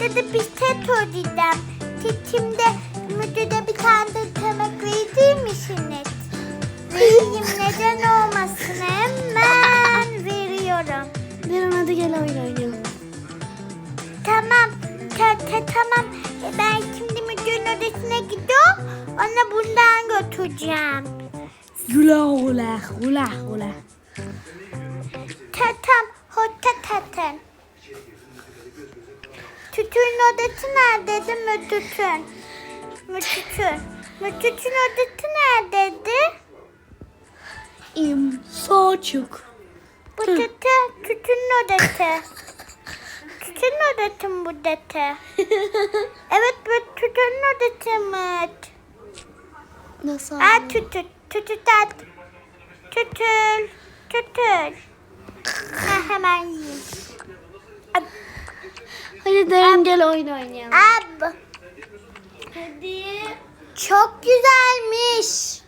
Müdürde de bir set ödeyeceğim. Şimdi müdürde bir tane de temek verir misiniz? Vereyim neden olmasın hemen veriyorum. Beren hadi gel oyun oynayalım. Tamam. Ta, ta, tamam. E, Ben şimdi müdürün odasına gidiyorum. Ona bundan götüreceğim. Gula gula gula gula. Tatam, hotta tatın. Tütün odası neredeydi müdütün? Müdütün. Müdütün odası neredeydi? İm saçık. Bu tütü, tütün odası. Tütün odası mı bu dete? Evet bu tütün odası mı? Nasıl? Aa tütü, tütü tat. Tütül, tütül. Ha, hemen yiyeyim. Hadi Deren gel oyun oynayalım. ab. Hadi. Çok güzelmiş.